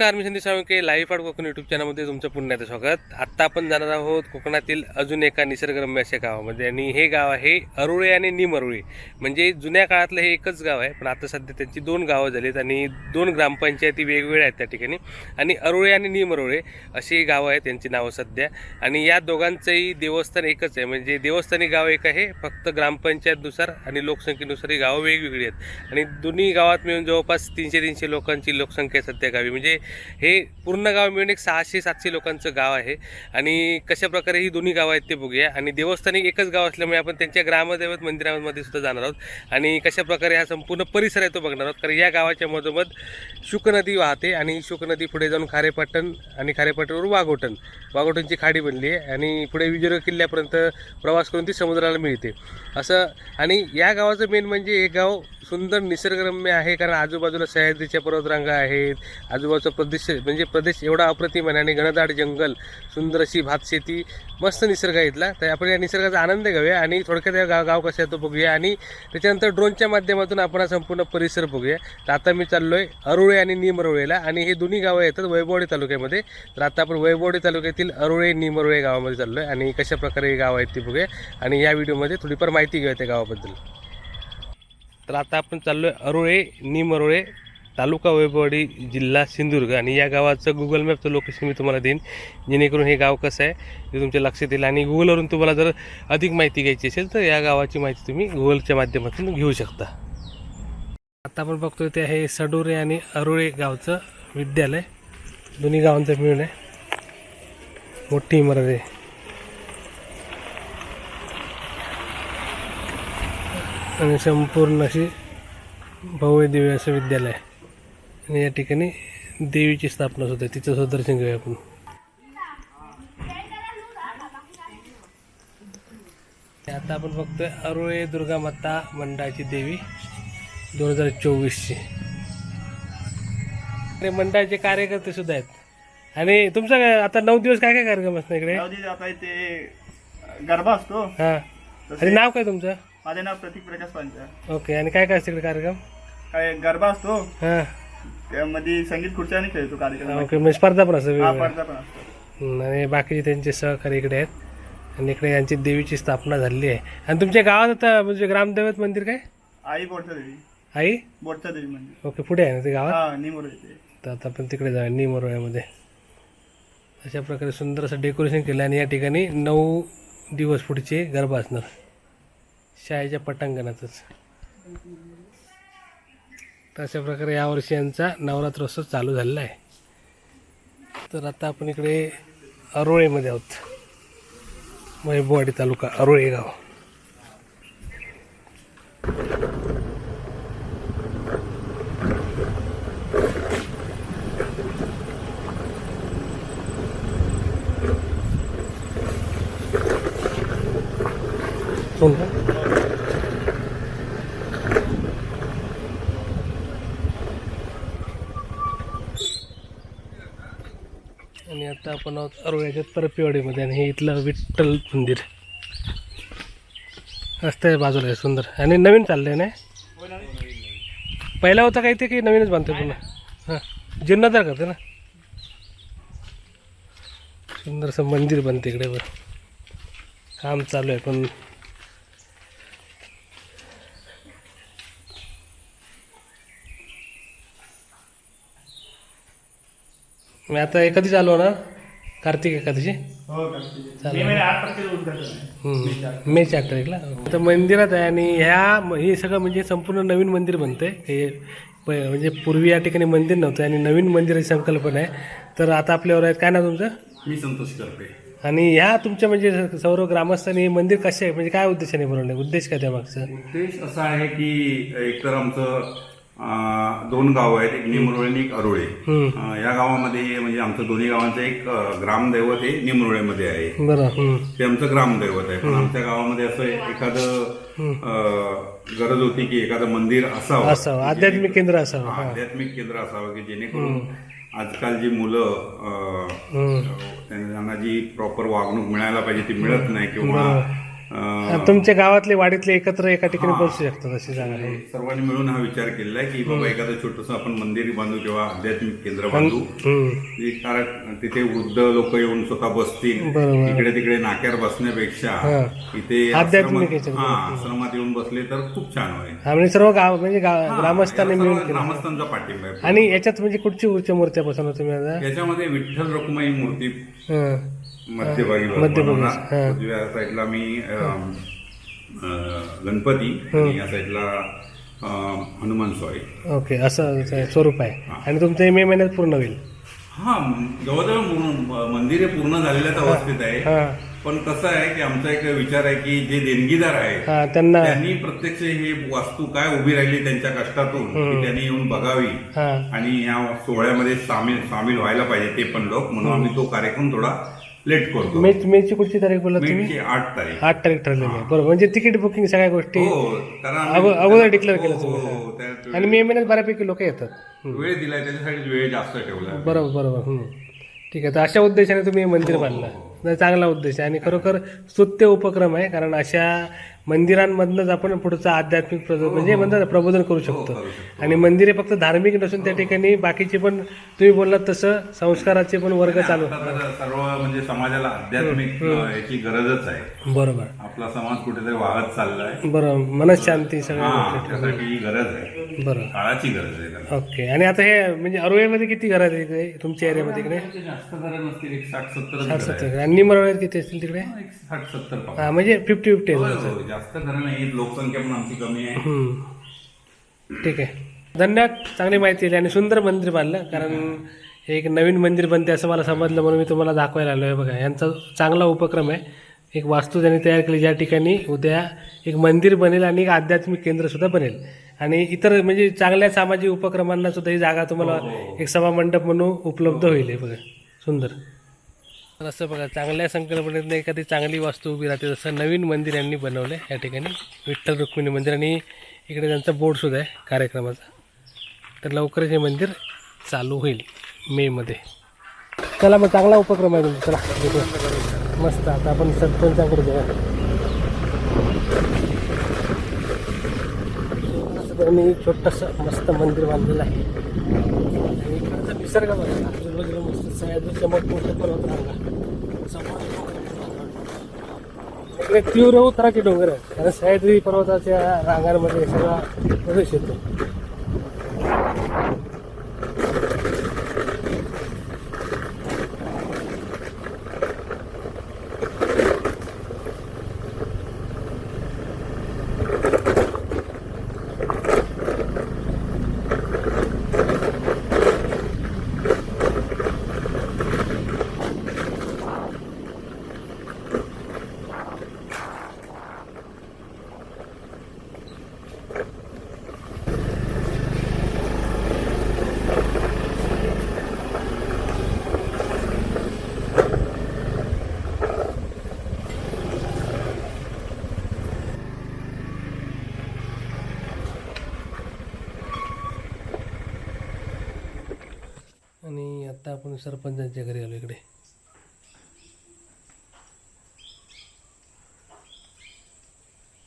नमस्कार मी Sandeep Salunke live art Konkan YouTube चॅनलमध्ये तुमचं पुण्याचं स्वागत. आत्ता आपण जाणार आहोत कोकणातील अजून एका निसर्गरम्य अशा गावामध्ये आणि हे गाव आहे अरुळे आणि निमरुळे म्हणजे जुन्या काळातलं हे एकच गाव आहे पण आता सध्या त्यांची दोन गावं झालीत आणि दोन ग्रामपंचायती वेगवेगळ्या आहेत त्या ठिकाणी. आणि अरुळे आणि निमरुळे अशी गावं आहेत त्यांची नावं सध्या. आणि या दोघांचंही देवस्थान एकच आहे. म्हणजे देवस्थानी गाव एक आहे फक्त ग्रामपंचायतनुसार आणि लोकसंख्येनुसार ही गावं वेगवेगळी आहेत. आणि दोन्ही गावात मिळून जवळपास तीनशे तीनशे लोकांची लोकसंख्या सध्या गावी. म्हणजे हे पूर्ण गाव मिळून एक सहाशे सातशे लोकांचं गाव आहे. आणि कशा प्रकारे ही दोन्ही गावं आहेत ते बघूया. आणि देवस्थानी एकच गाव असल्यामुळे आपण त्यांच्या ग्रामदैवत मंदिरामध्ये सुद्धा जाणार आहोत. आणि कशाप्रकारे हा संपूर्ण परिसर आहे तो बघणार आहोत. कारण या गावाच्या मधोमध शुक नदी वाहते आणि शुक नदी पुढे जाऊन खारेपाटण आणि खारेपाटणवर वाघोटण. वाघोटणची खाडी बनली आहे आणि पुढे विजय किल्ल्यापर्यंत प्रवास करून ती समुद्राला मिळते. असं आणि या गावाचं मेन म्हणजे हे गाव सुंदर निसर्गरम्य आहे कारण आजूबाजूला सह्याद्रीच्या पर्वतरांगा आहेत. आजूबाजूचा प्रदेश म्हणजे प्रदेश एवढा अप्रतिम आहे आणि घनदाट जंगल सुंदर अशी भातशेती मस्त निसर्ग आहे इथला. तर आपण या निसर्गाचा आनंद घेऊया आणि थोडक्यात या गाव गाव कसं आहे तो बघूया आणि त्याच्यानंतर ड्रोनच्या माध्यमातून आपण हा संपूर्ण परिसर बघूया. तर आता मी चाललो आहे अरुळे आणि निमरुळेला आणि हे दोन्ही गावं येतात वैभववाडी तालुक्यामध्ये. तर आता आपण वैभववाडी तालुक्यातील अरुळे निमरुळे गावामध्ये चाललो आहे आणि कशा प्रकारे गाव आहेत ते बघूया. आणि या व्हिडिओमध्ये थोडीफार माहिती घेऊया त्या गावाबद्दल. तर आता आपण चाललो आहे अरोळे निमरोळे तालुका वैभववाडी जिल्हा सिंधुदुर्ग. आणि या गावाचं गुगल मॅपचं लोकेशन मी तुम्हाला देईन जेणेकरून हे गाव कसं आहे ते तुमच्या लक्षात येईल. आणि गुगलवरून तुम्हाला जर अधिक माहिती घ्यायची असेल तर या गावाची माहिती तुम्ही गुगलच्या माध्यमातून घेऊ शकता. आता आपण बघतोय ते आहे सडोरे आणि अरोळे गावचं विद्यालय. दोन्ही गावांचं मिळून आहे. मोठी इमारत आहे. आणि संपूर्ण अशी भव्य दिव्य असं विद्यालय. आणि या ठिकाणी देवीची स्थापना सुद्धा तिचं सुद्धा दर्शन घेऊया आपण. आता आपण बघतोय अरुळे दुर्गा माता मंडळाची देवी दोन हजार चोवीसची. आणि मंडळाचे कार्यकर्ते सुद्धा आहेत. आणि तुमचा काय आता नऊ दिवस काय काय कार्यक्रम असणार इकडे? गावची आता इथे गरबा असतो. हां. आणि नाव काय तुमचं? माझे नाव प्रतीक प्रकाश पांचा ओके आणि काय काय असतं इकडे कार्यक्रम? काय गरबा असतो. हां. त्यामध्ये संगीत खुर्च्याने खेळतो कार्यक्रम. ओके म्हणजे स्पर्धा पण असं हा वेगवेगळ्या. पडदा पण असतो. हम्म, आणि बाकीचे त्यांचे सहकारी इकडे आहेत. आणि इकडे यांची देवीची स्थापना झालेली आहे. आणि तुमच्या गावात आता म्हणजे ग्रामदैवत मंदिर काय? आई बोटचा देवी. आई? बोटचा देवी म्हणजे ओके पुढे आहे ना ते गावात? हा निमोर येते. तर आता आपण तिकडे जाऊया निमरोळ्यामध्ये अशा प्रकारे सुंदर असं डेकोरेशन केलं आणि या ठिकाणी नऊ दिवस पुढचे गरबा असणार. शाळेच्या पटांगणातच. तर अशा प्रकारे यावर्षी यांचा नवरात्रोत्सव चालू झालेला आहे. तर आता आपण इकडे अरोळेमध्ये आहोत. वैभववाडी तालुका अरोळे गाव. कोण का? आणि आता आपण आहोत अरोळ्याच्या तरपेवाडीमध्ये आणि हे इथलं विठ्ठल मंदिर. रस्त्याच्या बाजूला आहे सुंदर. आणि नवीन चाललंय ना? पहिला होता काही ते की नवीनच बांधतो पूर्ण? हां. जीर्णोद्धार करते ना? सुंदरसं मंदिर बनते इकडे बरं काम चालू आहे पण. मी आता एखादी चालू ना कार्तिक एकादशी हो चालेल. मे आठ तारखेला उद्घाटन आहे हम्म. मे चार तारीखला तर मंदिरात आहे आणि ह्या हे सगळं म्हणजे संपूर्ण नवीन मंदिर बनतंय. हे प म्हणजे पूर्वी या ठिकाणी मंदिर नव्हतं आणि नवीन मंदिराची संकल्पना आहे. तर आता आपल्यावर आहेत काय ना तुमचं? मी संतोष करपे. आणि ह्या तुमच्या म्हणजे सर्व ग्रामस्थांनी हे मंदिर कसे आहे? म्हणजे काय उद्देशाने बनवलं उद्देश काय त्या मागचं? उद्देश असा आहे की एकतर आमचं दोन गाव आहेत एक निमरोळे आणि एक अरुळे. या गावामध्ये म्हणजे आमचं दोन्ही गावांचं एक ग्रामदैवत हे निमरोळेमध्ये आहे. ते आमचं ग्रामदैवत आहे. पण आमच्या गावामध्ये असं एखादं गरज होती की एखादं मंदिर असावं. असावं. आध्यात्मिक केंद्र असावं. आध्यात्मिक केंद्र असावं की जेणेकरून आजकाल जी मुलं. त्यांना जी प्रॉपर वागणूक मिळायला पाहिजे ती मिळत नाही किंवा तुमच्या गावातले वाडीतले एकत्र एका ठिकाणी बसू शकतात अशी जागा. सर्वांनी मिळून हा विचार केलेला आहे की बाबा एखादं छोटस आपण मंदिर बांधू किंवा आध्यात्मिक केंद्र बांधू. कारण तिथे वृद्ध लोक येऊन स्वतः बसतील. इकडे तिकडे नाक्यावर बसण्यापेक्षा. इथे आध्यात्मिक आश्रमात-. हा येऊन बसले तर खूप छान होईल. हा म्हणजे सर्व गाव म्हणजे ग्रामस्थांनी मिळून ग्रामस्थांचा पाठिंबा आहे. आणि याच्यात म्हणजे कुठची कुठच्या मूर्त्या बसवणार तुम्ही याच्यामध्ये विठ्ठल रखुमाई मूर्ती. मध्यभागी. हा. उजव्या साईडला मी अं, अं, गणपती आणि या साईडला अं, हनुमान स्वामी ओके असं स्वरूप आहे. आणि तुमचं हे मे महिन्यात पूर्ण होईल. हा जवळजवळ मु- मंदिरे पूर्ण झालेल्याच अवस्थेत आहे. हा. पण कसं आहे की आमचा एक विचार आहे की जे देणगीदार आहेत हा त्यांना त्यांनी प्रत्यक्ष हे वास्तू काय उभी राहिली त्यांच्या कष्टातून की त्यांनी येऊन बघावी. हा. आणि या सोहळ्यामध्ये सामील सामील व्हायला पाहिजे ते पण लोक. म्हणून आम्ही तो कार्यक्रम थोडा लेट करतो मे मेची कुठची तारीख बोलला तुम्ही? मेची आठ तारीख. आठ तारीख ठरलेली आहे. बरोबर. म्हणजे तिकीट बुकिंग सगळ्या गोष्टी हो कारण आम्ही- अगो- अगोदर declare हो, केलं हो, तुम्ही. आणि मे महिन्यात बऱ्यापैकी लोक येतात. वेळ दिलाय त्याच्यासाठी वेळ जास्त ठेवला बरोबर बरोबर. हम्म. ठीक आहे. तर अशा उद्देशाने तुम्ही हे मंदिर बांधलं. नाही, चांगला उद्देश आहे. आणि खरोखर स्तुत्य उपक्रम आहे कारण अशा मंदिरांमधनंच आपण पुढचं आध्यात्मिक प्रबोधन म्हणजे म्हणतात प्रबोधन करू शकतो. करू शकतो. आणि मंदिरे फक्त धार्मिक नसून त्या ठिकाणी बाकीचे पण तुम्ही बोललात तसं संस्काराचे पण वर्ग चालू. आता तर सर्व म्हणजे समाजाला आध्यात्मिक याची गरजच आहे. बरोबर. आपला समाज कुठेतरी वाहत चाललाय. बरोबर. मनशांती सगळ्या हा ही गरज आहे. बरं काळाची गरज आहे ओके. आणि आता हे म्हणजे अरुळेमध्ये किती घरं आहेत इकडे तुमच्या एरियामध्ये इकडे? ते जास्त घरं नसतील एक साठ सत्तर साठ सत्तर. आणि निमरवळ्यात किती असतील तिकडे? साठ सत्तर. हा म्हणजे फिफ्टी फिफ्टी आहे जास्त घरं नाही लोकसंख्या पण आमची कमी आहे. ठीक आहे. धन्यवाद. चांगली माहिती दिली आणि सुंदर मंदिर बांधलं. कारण हे एक नवीन मंदिर बनते असं मला समजलं म्हणून मी तुम्हाला दाखवायला आलो आहे बघा. यांचा चांगला उपक्रम आहे. एक वास्तू त्यांनी तयार केली ज्या ठिकाणी उद्या एक मंदिर बनेल आणि एक आध्यात्मिक केंद्रसुद्धा बनेल. आणि इतर म्हणजे चांगल्या सामाजिक उपक्रमांना सुद्धा ही जागा तुम्हाला एक सभा मंडप म्हणून उपलब्ध होईल हे बघा. सुंदर. असं बघा चांगल्या संकल्पनेतनं एखादी चांगली वास्तू उभी राहते. जसं नवीन मंदिर यांनी बनवलं आहे या ठिकाणी. विठ्ठल रुक्मिणी मंदिर आणि इकडे त्यांचा बोर्डसुद्धा आहे कार्यक्रमाचा. तर लवकरच हे मंदिर चालू होईल मेमध्ये. चला मग चांगला उपक्रम आहे तुमचा. चला मस्त आता आपण सरपंचांकडे जाऊया. मी छोटंसं मस्त मंदिर बांधलेलं आहे. इकडचा निसर्ग बघा आजूबाजूला मस्त सह्याद्रीच्या मोठमोठ्या पर्वत रांगा समोर इकडे तीव्र उतराचे डोंगर आहेत कारण सह्याद्री पर्वताच्या रांगांमध्ये सगळा प्रवेश येतो आणि आता आपण सरपंचांच्या घरी आलो इकडे.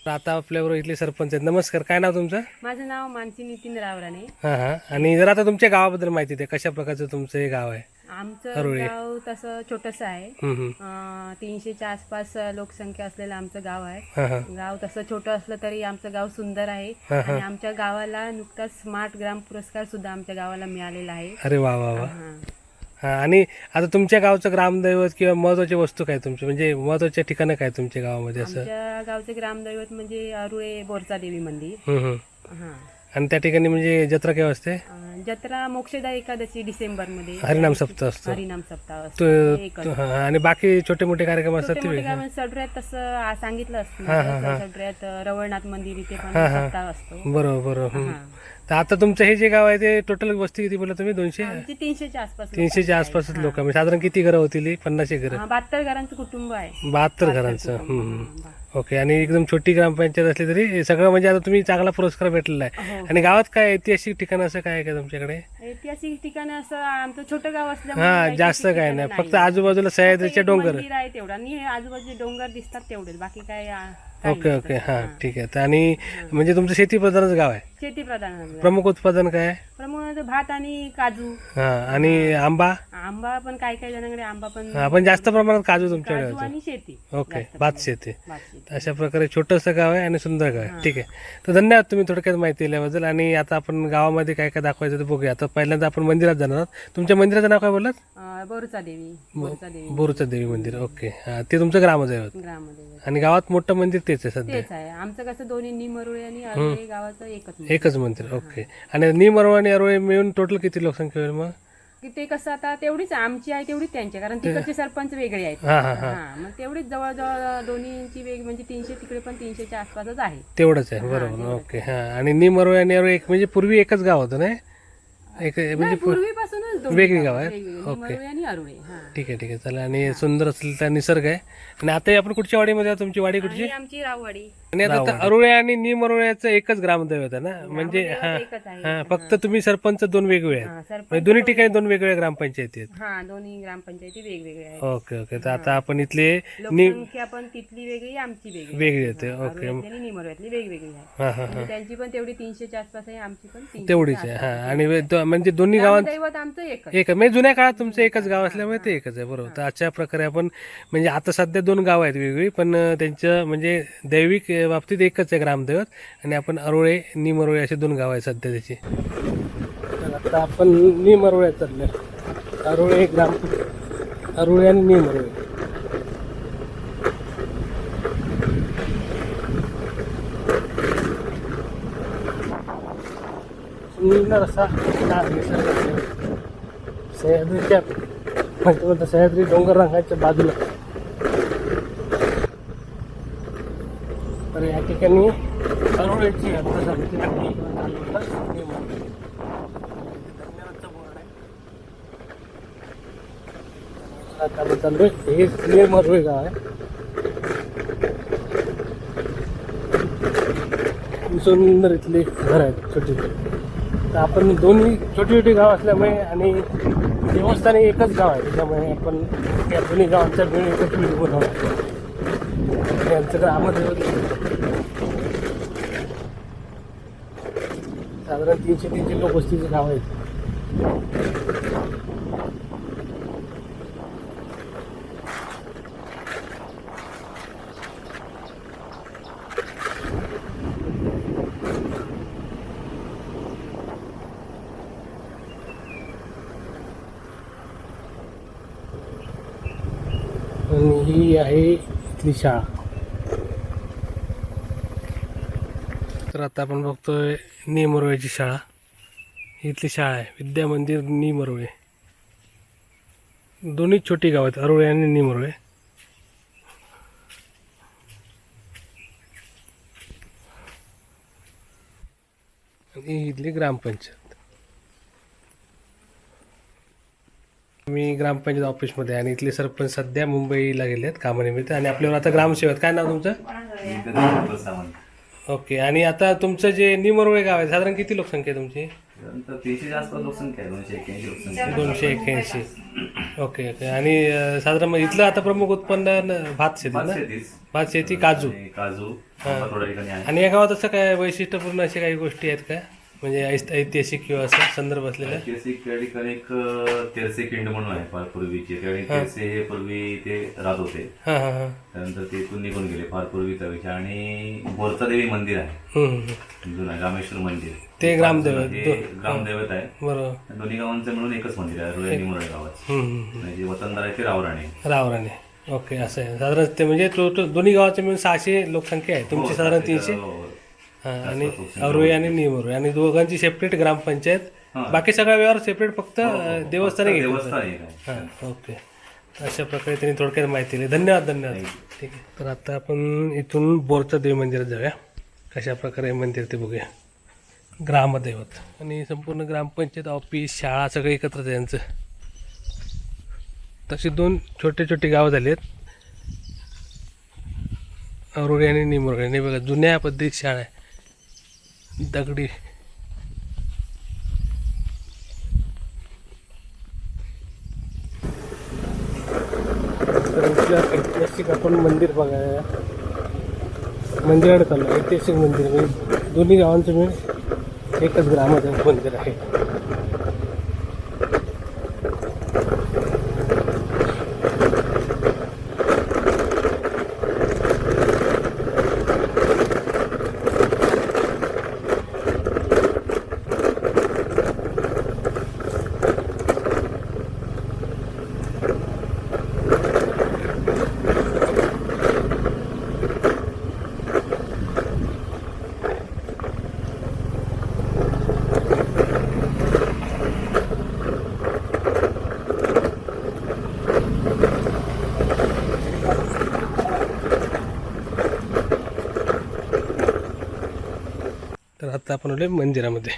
आता आपल्याबरोबर इथले सरपंच आहेत. नमस्कार काय नाव तुमचं? माझं नाव मानसी नितीन रावराणे. हां हां. आणि जर आता तुमच्या गावाबद्दल माहिती द्या कशा प्रकारचं तुमचं हे गाव आहे? आमचं. गाव तसं छोटंसं आहे. हम्म, हम्म. अं, तीनशेच्या आसपास लोकसंख्या असलेलं आमचं गाव आहे. हां हां. गाव तसं छोटं असलं तरी आमचं गाव सुंदर आहे. आणि आमच्या गावाला नुकताच स्मार्ट ग्राम पुरस्कार सुद्धा आमच्या गावाला मिळालेला आहे. अरे वा वा वा. हां. हां आणि आता तुमच्या गावचं ग्रामदैवत किंवा महत्वाची वस्तू काय तुमची? म्हणजे महत्त्वाच्या ठिकाणं काय तुमच्या गावामध्ये असं? आमच्या गावचे ग्रामदैवत म्हणजे अरुळे बोरचा देवी मंदिर. हम्म, हम्म. हां. आणि त्या ठिकाणी म्हणजे जत्रा केव्हा असते? अं, जत्रा मोक्षदा एकादशी डिसेंबरमध्ये हरिनाम सप्ताह असतो. हरिनाम सप्ताह तो हां, आणि बाकी छोटे मोठे कार्यक्रम असतात छोटे ते मोठे वेगळे. गाव सडऱ्यात तसं आ- सांगितलं असतं ना, सडऱ्यात अं, रवळनाथ मंदिर इथे पण सप्ताह असतो. बरोबर बरोबर. हम्म. हां. तर आता तुमचं हे जे गाव आहे ते टोटल वस्ती किती बोलला तुम्ही? दोनशे? आमची तीनशेच्या आसपास लोकं तीनशेच्या आहेत. आसपासच लोक. म्हणजे साधारण किती घरं होतील? पन्नासशे घरं. हा, बहात्तर घरांचं कुटुंब आहे. बहात्तर घरांचं. हम्म, हम्म. ओके आणि एकदम छोटी ग्रामपंचायत असली तरी हे सगळं म्हणजे आता तुम्ही चांगला पुरस्कार भेटलेला आहे. हो. आणि गावात काय ऐतिहासिक ठिकाण असं काय आहे का तुमच्याकडे? ऐतिहासिक ठिकाण असं आमचं छोटं गाव असल्यामुळे हा जास्त काय नाही. फक्त आजूबाजूला फक्त सह्याद्रीचे एक डोंगर. मंदिर आहे तेवढं. आणि हे आजूबाजूचे डोंगर दिसतात तेवढेच. बाकी काय आ, ओके. ओके. हां ठीक आहे. तर आणि म्हणजे तुमचं शेती प्रधानच गाव आहे? शेती प्रधान. प्रमुख उत्पादन काय आहे? प्रमुख भात आणि काजू. हां आणि आंबा? आंबा पण काय काय जणांकडे आंबा पण हा पण जास्त प्रमाणात काजू तुमच्याकडे काजू होतो. आणि शेती. ओके जास्त भात प्रमाणात. शेती. भात शेती. अशा प्रकारे छोटंसं गाव आहे आणि सुंदर गाव आहे. ठीक आहे. तर धन्यवाद तुम्ही थोडक्यात माहिती दिल्याबद्दल. आणि आता आपण गावामध्ये काय काय दाखवायचं ते बघूया. आता पहिल्यांदा आपण मंदिरात जाणार आहोत. तुमच्या मंदिराचं नाव काय बोललात? अं, बोरुचा देवी. बोरुचा देवी. बोरूचं देवी मंदिर. ओके. हां ते तुमचं ग्रामदैवत. ग्रामदेवी आणि गावात मोठं मंदिर तेच आहे सध्या. तेच आहे. आमचं कसं दोन्ही निमरुळे आणि अरुळे गावाचं एकच मंदिर. एकच मंदिर ओके आणि निमरवा आणि अरोळे मिळून टोटल किती लोकसंख्या होईल मग? की ते कसं आता तेवढीच आमची आहे तेवढीच त्यांची आहे. कारण तिकडचे सरपंच वेगळे आहेत. हां हां हां. हा. मग तेवढीच जवळजवळ दोन्हीची वेग म्हणजे तीनशे तिकडे पण तीनशेच्या आसपासच आहे. तेवढंच आहे. बरोबर. ओके हां. आणि निमरवा आणि अरोळे एक म्हणजे पूर्वी एकच गाव होतं ना एक म्हणजे नाही, पूर्वीपासूनच दोन्ही वेगळी गावं आहेत? वेगवेगळी. ओके. निमरुळे आणि अरुळे हा. ठीक आहे ठीक आहे. चला आणि सुंदर असलेला निसर्ग आहे. आणि आता आपण कुठच्या वाडीमध्ये आहोत? तुमची वाडी कुठची? ही आमची राववाडी. आणि आता तर अरुळे आणि निम अरुळ्याचं एकच ग्रामदैवत आहे ना? म्हणजे हा एकच आहे. हा फक्त तुम्ही सरपंच दोन वेगवेगळे आहेत. हा, सरपंच म्हणजे दोन्ही ठिकाणी दोन वेगवेगळ्या ग्रामपंचायती आहेत. हा दोन्ही ग्रामपंचायती वेगवेगळे आहेत. Okay okay. तर आता आपण इथले नि लोकसंख्या पण तिथली वेगळी आमची वेगळी. वेगळी होते ओके. अरुळ्यातली आणि निमरुळ्यातली वेगवेगळी आहे हा हा म्हणजे त्यांची पण तेवढी तीनशेच्या आसपास आहे आमची पण तीनशे तेवढीच आहे. हा आणि वे- म्हणजे दोन्ही गावात दैवत आमचं एकच. एक म्हणजे जुन्या काळात तुमचं एकच गाव असल्यामुळे ते एकच आहे बरोबर. तर अशा प्रकारे आपण म्हणजे आता सध्या दोन गाव आहेत वेगवेगळी पण अं, त्यांचं म्हणजे दैविक बाबतीत एकच आहे ग्रामदैवत आणि आपण अरोळे निमरोळे असे दोन गाव आहेत सध्या त्याची. तर आता आपण निमरोळे चाललोय. अरोळे ग्राम अरोळे आणि निमरोळे. सुंदर असा सह्याद्रीच्या म्हणजे म्हणतो सह्याद्री डोंगर रंगाच्या बाजूला तर या ठिकाणी अरुळेची आता सांगते चालू आहे. आता हे गाव आहे सुंदर इथले घर आहेत छोटे तर आपण दोन्ही छोटी छोटी गाव असल्यामुळे आणि देवस्थान हे एकच गाव आहे. त्याच्यामुळे आपण या दोन्ही गावांचा वेळ एकच व्हिडिओ बनवणार यांचं ग्रामदैवत साधारण तीनशे तीनशे लोक वस्तीचे गाव आहेत इथली शाळा. तर आता आपण बघतोय निमरोळेची शाळा. इथली शाळा आहे विद्या मंदिर निमरोळे दोन्ही छोटी गाव आहेत अरुळे आणि निमरोळे आणि इथली ग्रामपंचायत. मी ग्रामपंचायत ऑफिसमध्ये आणि इथले सरपंच सध्या मुंबईला गेले आहेत कामानिमित्त. आणि आपल्यावर आता ग्रामसेवक काय नाव तुमचं? ओके. आणि आता तुमचं जे निमरोळे गाव आहे साधारण किती लोकसंख्या आहे तुमची? दोनशे एक्क्याऐंशी. Okay okay. आणि साधारण मग इथलं आता प्रमुख उत्पन्न भात शेती ना. भात शेती काजू. काजू आणि या गावात असं काय वैशिष्ट्यपूर्ण अशी काही गोष्टी आहेत का? म्हणजे ऐस- ऐतिहासिक किंवा असं संदर्भ असलेल्या ऐतिहासिक त्या ठिकाणी एक अं, तेरसे किंड म्हणून आहे फार पूर्वीचे. त्यावेळी तेरसे हे पूर्वी ते राहत होते. हां हां हां. त्यानंतर ते इथून निघून गेले फार पूर्वीचा विषय आणि बोरचा देवी मंदिर आहे. हम्म, हम्म, हम्म. जुनं रामेश्वर मंदिर. ते ग्रामदैवत. हे ग्रामदैवत आहे. बरोबर. दोन्ही गावांचं मिळून एकच मंदिर आहे रुळे निमुळे गावात हम्म, हम्म, हम्म. म्हणजे वतनदार आहे ते रावराणे. रावराने ओके असं आहे. साधारण ते म्हणजे तो तो दोन्ही गावाचे मिळून सहाशे लोकसंख्या आहे. तुमची साधारण तीनशे? हो, हां आणि अरुई आणि निमरुई आणि दोघांची सेपरेट ग्रामपंचायत. हां. बाकी सगळा व्यवहार सेपरेट फक्त अं, देवस्थानी घेतलं देवस्थान एक आहे हां ओके. अशा प्रकारे त्यांनी थोडक्यात माहिती दिली. धन्यवाद धन्यवाद. ठीक आहे. तर आता आपण इथून बोरचं देव मंदिरात जाऊया. कशा प्रकारे मंदिर ते बघूया. ग्रामदैवत. आणि संपूर्ण ग्रामपंचायत ऑफिस शाळा सगळे एकत्रच आहे यांचं. तशी दोन छोटे छोटे गावं झाली आहेत अरुळे आणि निमुरळे नाही बघा जुन्या पद्धतीत शाळा आहे. दगडी. ऐतिहासिक आपण मंदिर बघायला. मंदिराकडे चाललो. ऐतिहासिक मंदिर. म्हणजे दोन्ही गावांचं मिळून एकच ग्रामाचं मंदिर आहे. आता आपण मंदिरामध्ये.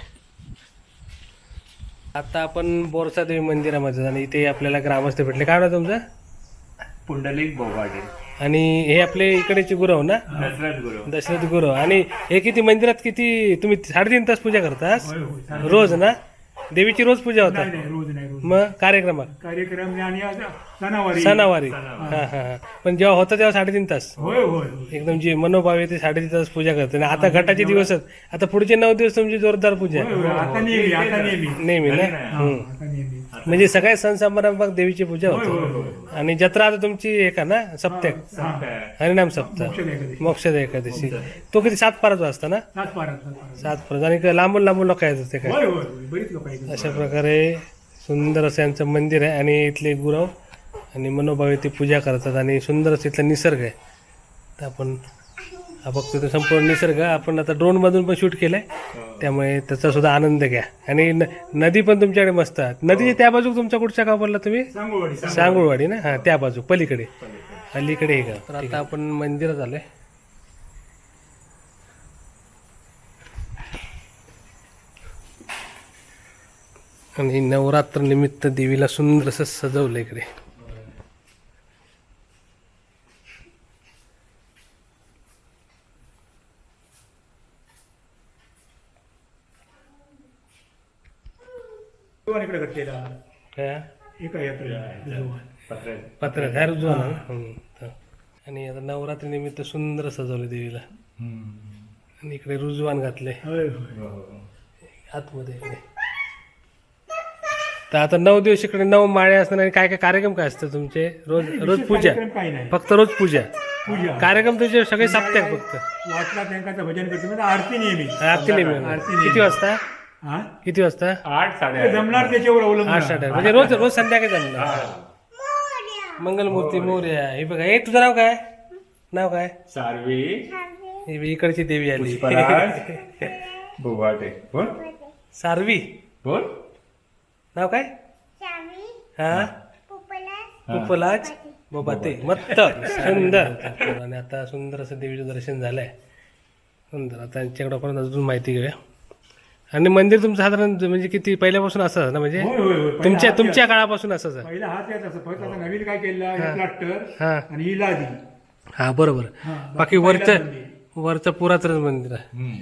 आता आपण बोरसा देवी मंदिरामध्ये आणि इथे आपल्याला ग्रामस्थ भेटले. काय नाव तुमचं? पुंडलिक बोगाडे. आणि हे आपले इकडेचे गुरव ना? दसऱ्यात गुरु दशरथ गुरु आणि हे किती मंदिरात किती तुम्ही साडेतीन तास पूजा करतास? रोज ना? देवीची रोज पूजा होता? मग कार्यक्रमात? कार्यक्रम आणि आता सणावारी. सणावारी. हा हा हा. पण जेव्हा होतं तेव्हा साडेतीन तास. होय होय. एकदम जी मनोभाव आहे ते साडेतीन तास पूजा करते. आणि आता घटाचे दिवस आहेत. आता पुढचे नऊ दिवस तुमची जोरदार पूजा होय, होय. आता नेहमी आता नेहमी. नेहमी ना? हम्म. आता नेहमी. म्हणजे सगळ्या सण समारंभात देवीची पूजा होते. आणि जत्रा आता तुमची एक आहे ना? सप्त्याक हा. हरिनाम सप्ताह मोक्ष एखादी. मोक्षद एकादशी. तो किती सात पारच वाजता ना? सात पारा सात पारा सात आणि लांबून लांबून लोक येतात ते काय? होय होय. होय. बरीच लोक आहेत अशा प्रकारे सुंदर असं यांचं मंदिर आहे आणि इथले गुरव आणि मनोभावे ते पूजा करतात आणि सुंदर असं इथला निसर्ग आहे. तर आपण हा बघतो तो संपूर्ण निसर्ग आपण आता ड्रोनमधून पण शूट केलंय. त्यामुळे त्याचा सुद्धा आनंद घ्या. आणि न- नदी पण तुमच्याकडे मस्त आहे. नदीच्या त्या बाजू तुमच्या कुठच्या गाव पडला तुम्ही? सांगोवाडी सांगुळवाडी. ना? हा त्या बाजू पलीकडे. अलीकडे हे गाव तर आता आपण मंदिरात आलोय. आणि नवरात्र निमित्त देवीला सुंदर असं सजवलं इकडे. काय पत्र ह्या रुजवा ना? हम्म, तर. आणि आता नवरात्री निमित्त सुंदर सजवलं देवीला. आणि इकडे रुजवान घातले. होय होय. आतमध्ये इकडे. तर आता नऊ दिवस इकडे नऊ माळे असतात आणि काय काय कार्यक्रम काय असतं तुमचे? रोज रोज पूजा. कार्यक्रम काही नाही. फक्त रोज पूजा. पूजा. कार्यक्रम तुझे सगळे साप्त्याक फक्त. वाटला भजन करतो. म्हणजे आरती नेहमी. आरती नेहमी. आरती किती. वाजता? हा? किती वाजता? आठ साडे ते जमणार त्याच्यावर अवलंबून. आठ आहे. साठ म्हणजे रोज रोज संध्याकाळी जमणार. मंगलमूर्ती मोर्या. हे बघा. हे तुझं नाव काय? नाव काय? सारवी. हे बघ, इकडची देवी आली. बोल. सारवी. बोल. नाव काय? हा? उपलाज बाबा ते मत्त सुंदर. आणि आता सुंदर असं देवीचं दर्शन झालंय. सुंदर. आता यांच्याकडे आपण अजून माहिती घेऊया. आणि मंदिर तुमचं साधारण म्हणजे किती? पहिल्यापासून असं ना म्हणजे? होय होय होय. पहिला तुमच्या हात तुमच्या काळापासून असंच आहे पहिला हात असं. आता नवीन काय केलं? हे. प्लास्टर हा. आणि ही लादी हा बरोबर. हा, बाकी वरचं मंदिर. वरचं पुरातन मंदिर आहे.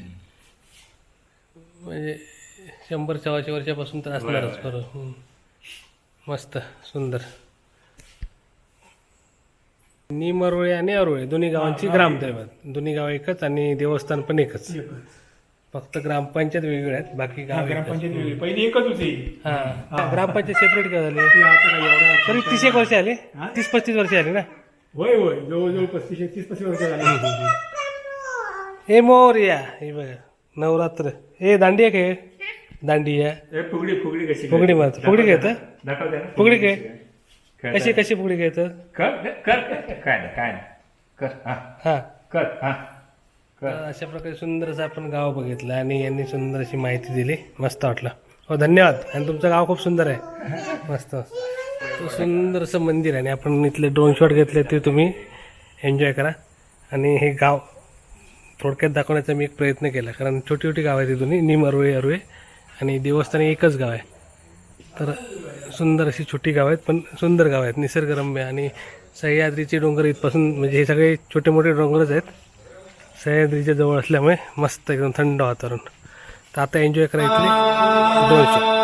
म्हणजे शंभर सव्वाशे वर्षापासून तर असणारच बरोबर. मस्त सुंदर. निमरोळे आणि अरोळे दोन्ही गावांची ग्रामदैवत. दोन्ही गाव एकच आणि देवस्थान पण एकच. फक्त ग्रामपंचायत वेगवेगळ्या आहेत बाकी हा, गाव. ग्रामपंचायत वेगळी. पहिली एकच होती. हा. ग्रामपंचायत सेपरेट का झाली? ती आता काय एवढा तरी तीस एक वर्ष आली? तीस पस्तीस वर्ष आली ना? होय होय. जवळजवळ पस्तीस तीस पस्तीस वर्ष झाली. हे मोर्या हे बघा नवरात्र. हे दांडिया खेळ. दांडिया ए, फुगडी फुगडी कशी फुगडी मारतो. फुगडी खेळतं? दाखव द्या ना. फुगडी खेळता. कशी कशी फुगडी खेळतात कर कर. काय नाही काय नाही. कर हा. हा. कर हा. तर अशा प्रकारे सुंदर असं आपण गाव बघितलं आणि यांनी सुंदर अशी माहिती दिली. मस्त वाटलं. हो धन्यवाद. आणि तुमचं गाव खूप सुंदर आहे. मस्त. तो सुंदर असं मंदिर आहे आणि आपण इथले ड्रोन शॉट घेतले ते तुम्ही एन्जॉय करा. आणि हे गाव थोडक्यात दाखवण्याचा मी एक प्रयत्न केला. कारण छोटी छोटी गाव आहेत ही दोन्ही. निम अरुळे अरुळे आणि देवस्थान एकच गाव आहे. तर सुंदर अशी छोटी गाव आहेत पण सुंदर गाव आहेत. निसर्गरम्य आणि सह्याद्रीचे डोंगर इथपासून म्हणजे हे सगळे छोटे मोठे डोंगरच आहेत. सह्याद्रीच्या जवळ असल्यामुळे मस्त एकदम थंड वातावरण. तर आता एन्जॉय करायचं दोनशे.